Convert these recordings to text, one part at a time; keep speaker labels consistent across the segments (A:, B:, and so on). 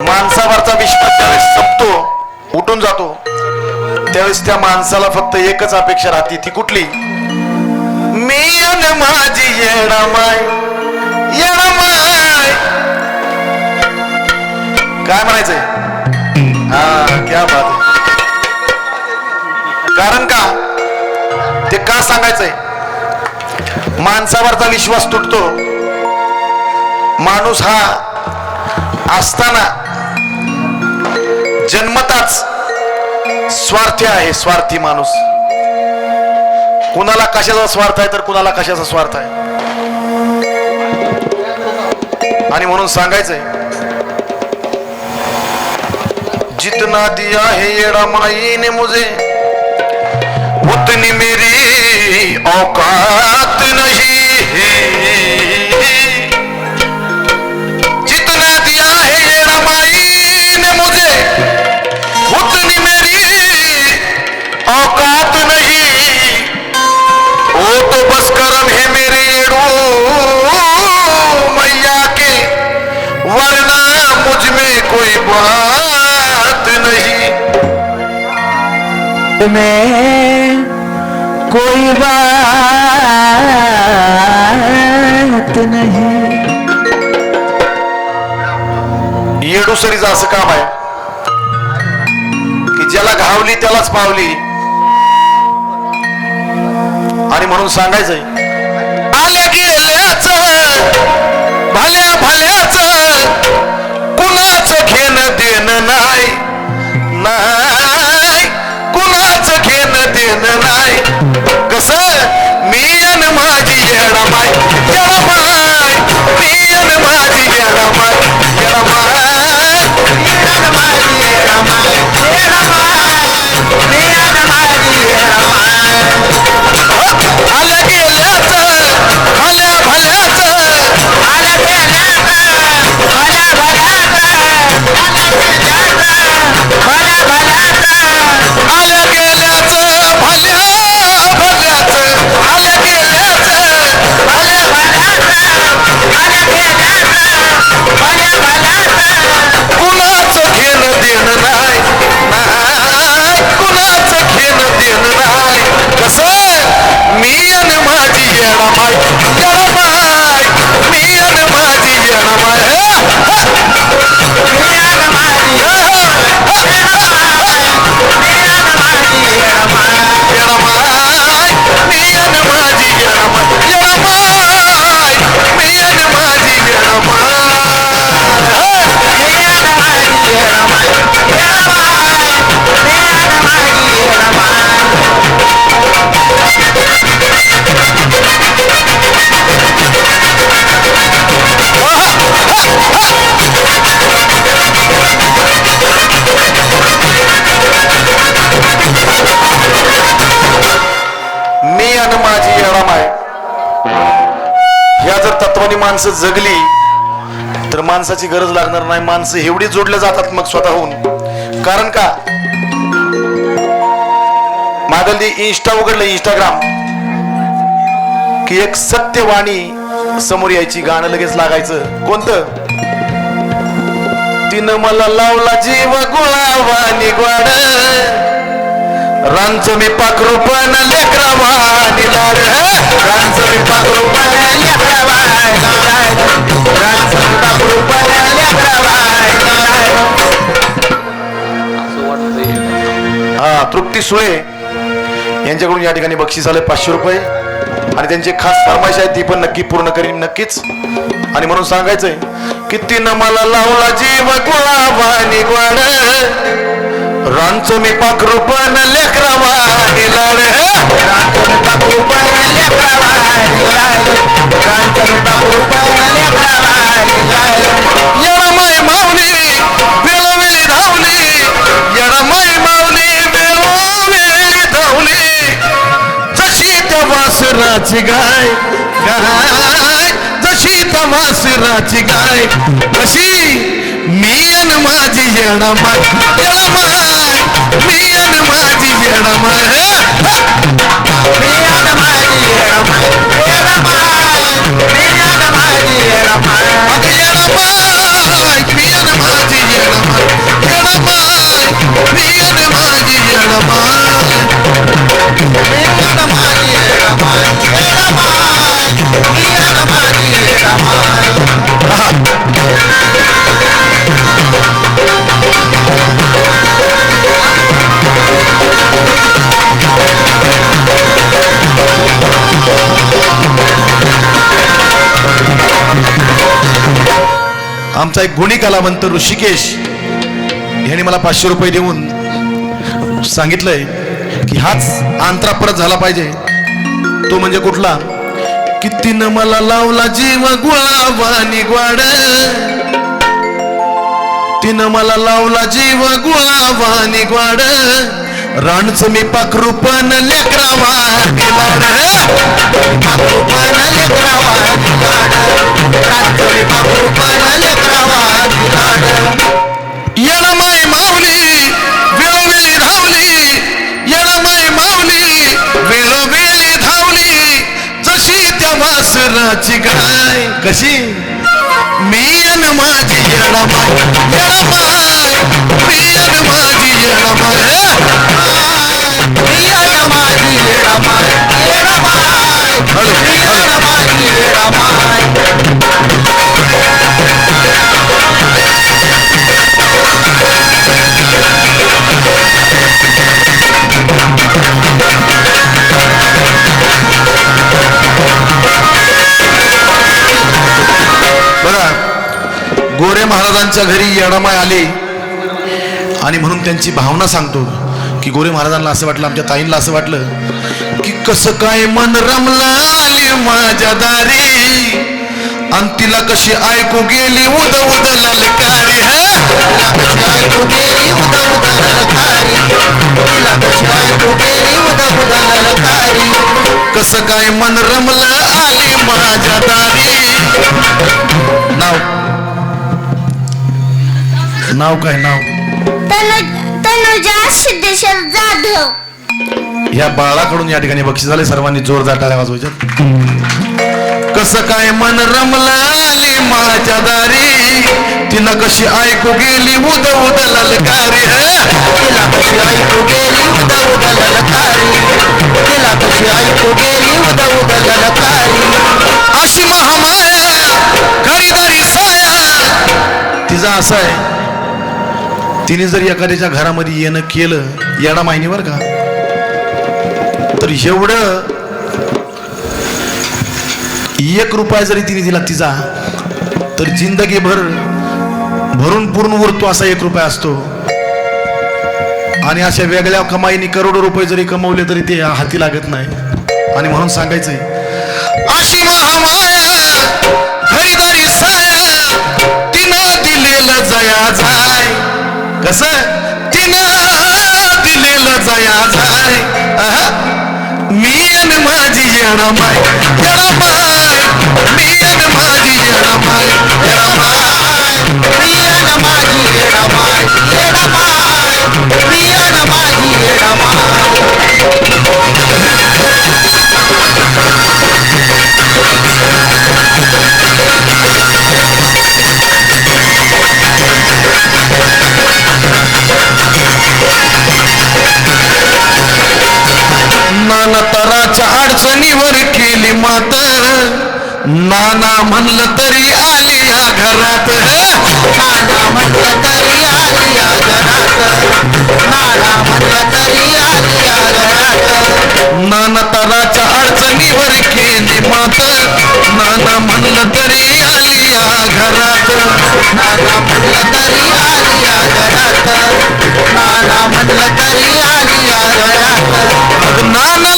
A: माणसावरचा विश्वास ज्यावेळेस संपतो उठून जातो त्यावेळेस त्या माणसाला फक्त एकच अपेक्षा राहते ती कुठली? मी अन माझी येणामाय येणामाय. काय म्हणायचंय? हा क्या बात कारण का? ते का सांगायचंय? माणसावरचा विश्वास तुटतो. माणूस हा असताना जन्मताच स्वार्थी आहे स्वार्थी माणूस. कुणाला कशाचा स्वार्थ आहे तर कुणाला कशाचा स्वार्थ आहे? आणि म्हणून सांगायचंय जितना दिया है ये रमाई ने मुझे उतनी मेरी औकात नहीं है। में कोई बात नहीं। येडूसरीचं असं काम आहे की ज्याला घावली त्यालाच पावली. आणि म्हणून सांगायचंय आल्या गेल्याच भल्या भल्याच कुणाच घेणं देणं नाही. ना नाही. कस माणसं जगली तर माणसाची गरज लागणार नाही. माणसं एवढी जोडले जातात मग स्वतःहून. कारण का? मागल इन्स्टा उघडलं इंस्टाग्राम की एक सत्यवाणी समोर यायची गाणं लगेच लागायचं. कोणतं? तिनं मला लावला जीव गुळावानी ग्वाड रांच मी पाखरू पण लेकरावानी लाड रांच मी पाखरू पण लेकरावानी लाड. रांच मी पाखरू पण लेकरावानी लाड. हा तृप्ती सुळे यांच्याकडून या ठिकाणी बक्षीस आले पाचशे रुपये. आणि त्यांची खास फरमाईश आहे ती पण नक्की पूर्ण करीन नक्कीच. आणि म्हणून सांगायचंय की तिनं मला लावला जीव गुळावानी ग्वाड रांच मी पाखरू पण लेकरावानी लाड रांच मी पाखरू पण लेकरावानी लाड रांच मी पाखरू पण येडमाई माऊली वेळोवेळी धावली. येडमाई माऊली वेळोवेळी धावली. जशी त्या वासराची गाय गाय जशी त्या वासराची गाय. माझी येणामाय येणामाय मी अन आमचा एक गुणी कलावंत ऋषिकेश ह्याने मला पाचशे रुपये देऊन सांगितलंय की हाच आंतरा परत झाला पाहिजे. तो म्हणजे कुठला? कितीनं मला लावला जीव गुळावानी ग्वाड. तिनं मला लावला जीव गुळावानी ग्वाड. राणच मी पाखरूपन लेकरावा लाड पाखरूपन लेकरावा. पाखरूपन लेकरावा लाड येळमाई माऊली वेळोवेळी धावली. येळमाई माऊली वेळोवेळी धावली. जशी त्या वासराची गाय कशी? मी अन माझी येळमाई येळमाई मी अन माझी येळमाई मी गोरे महाराजांच्या घरी येडामाय आले आणि म्हणून त्यांची भावना सांगतो. की गोरे महाराजांना असं वाटलं आमच्या ताईंना असं वाटलं की कसं काय मन रमलं आली माझ्या दारी. आणि तिला कशी ऐकू गेली उद उद ललकारी. ऐकू गेली उद उद ललकारी तिला कशी ऐकू गेली उद उद ललकारी कसं काय मन रमलं आली माझ्या दारी. नाव. नाव काय नाव?
B: तनुजा सिद्धेश्वर जाधव.
A: या बाळाकडून या ठिकाणी बक्षीस झाले. सर्वांनी जोरदार टाळ्या वाजवायच्या कसं काय मन रमलाले आली माझ्या दारी? तिनं कशी ऐकू गेली? उद उद ललकारी तिला कशी ऐकू गेली? उद उद ललकारी. तिला कशी ऐकू गेली? उद उद ललकारी. अशी महामाया खरीदारी साया. तिचा असं आहे तिने जर एखाद्याच्या घरामध्ये येणं केलं येडा माहिनीवर का? तर एवढं एक रुपया जरी तिने दिला तिचा तर जिंदगीभर भरून पूर्ण उरतो असा एक रुपया असतो. आणि अशा वेगळ्या कमाईने करोडो रुपये जरी कमवले तरी ते हाती लागत नाही. आणि म्हणून सांगायचंय अशी महामाया कस? तिनं दिलेलं जया जाय मी अन माझी येणामाय येणामाय मी अन माझी येणामाय येणामाय अडचणीवर केली मात. नाना म्हणलं तरी आली या घरात. नाना म्हणलं तरी आली या घरात. नाना म्हणलं तरी आली या घरात. नाना तराच्या अडचणीवर केली मात. नाना म्हणलं तरी आली या घरात. नाना म्हणलं तरी आली या घरात. नाना म्हणलं तरी आली या घरात. नाना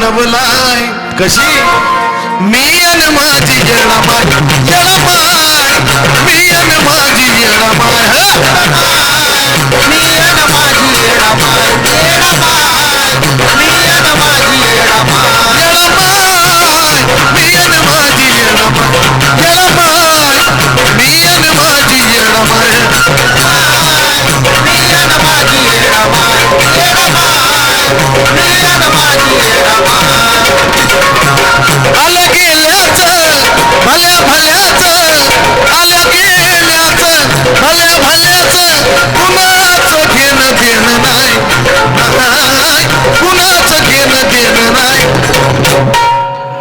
A: वर्णी नवलाय कशी? मी आणि माझी येळामाय येळामाय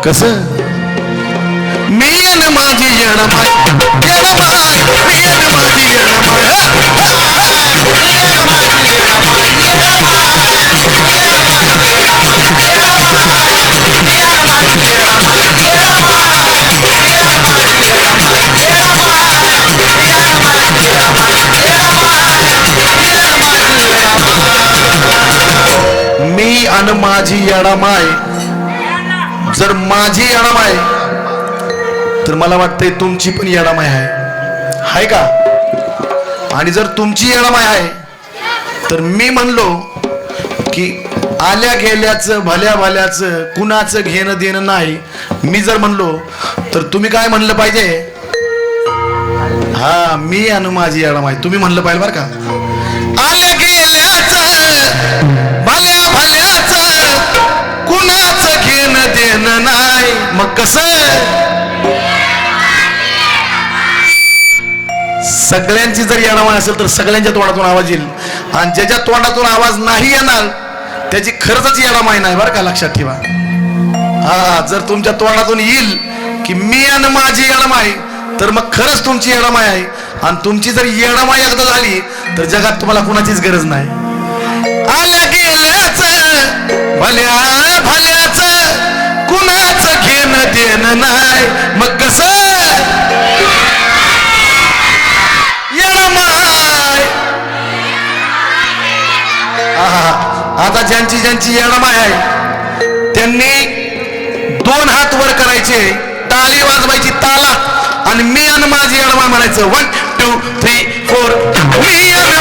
A: கச மீன மாஜி எனமாய் எனமாய் மீன மாஜி எனமாய் மீ அனுமாஜி இடமாய் जर माझी आहे तर मला वाटतंय तुमची पण येडामाय आहे. हाय का? आणि जर तुमची येडामाय आहे तर मी म्हणलो की आल्या गेल्याचं भल्या भल्याचं कुणाचं घेणं देणं नाही. मी जर म्हणलो तर तुम्ही काय म्हणलं पाहिजे? हा मी आणि माझी येडामाय तुम्ही म्हणलं पाहिजे बरं का? आल्या कस सगळ्यांची जर येणावळ असेल तर सगळ्यांच्या तोंडातून आवाज येईल. आणि ज्याच्या तोंडातून आवाज नाही येणार त्याची खरंच येणामाय नाही बरं का? लक्षात ठेवा. हा जर तुमच्या तोंडातून येईल की मी आणि माझी येणामाय तर मग खरंच तुमची येणामाय आहे. आणि तुमची जर येणामाय एकदा झाली तर जगात तुम्हाला कुणाचीच गरज नाही. आल्या गेल्याच भल्या भल्याच कुणाच घेणं देणं नाही. मग कस? येणमाय आता ज्यांची ज्यांची येणमाय आहे त्यांनी दोन हात वर करायचे टाळी वाजवायची ताला. आणि मी आणि माझी येणमाय म्हणायचं वन टू थ्री फोर मी आणि